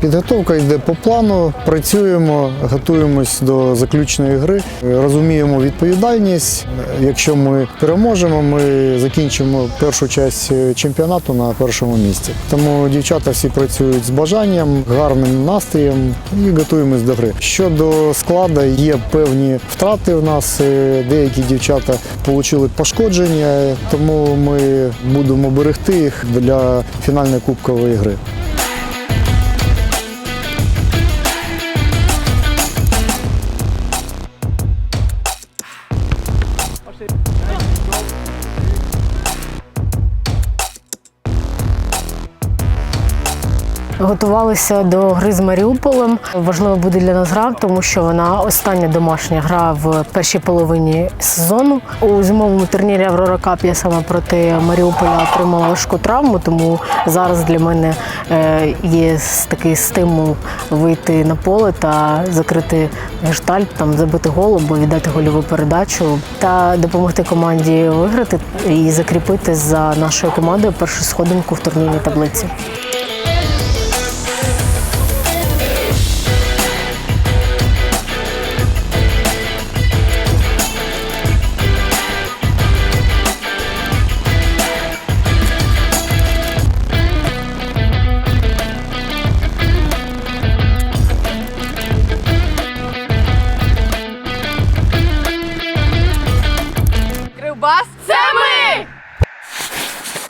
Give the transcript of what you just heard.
Підготовка йде по плану, працюємо, готуємось до заключної гри, розуміємо відповідальність. Якщо ми переможемо, ми закінчимо першу частину чемпіонату на першому місці. Тому дівчата всі працюють з бажанням, гарним настроєм і готуємось до гри. Щодо складу, є певні втрати в нас. Е, Деякі дівчата отримали пошкодження, тому ми будемо берегти їх для фінальної кубкової гри. Готувалися до гри з Маріуполем. Важливо буде для нас гра, тому що вона остання домашня гра в першій половині сезону. У зимовому турнірі Аврора Кап я саме проти Маріуполя отримала важку травму, тому зараз для мене е, є такий стимул вийти на поле та закрити гештальт, там забити гол або віддати гольову передачу та допомогти команді виграти і закріпити за нашою командою першу сходинку в турнірній таблиці. Донбас це ми!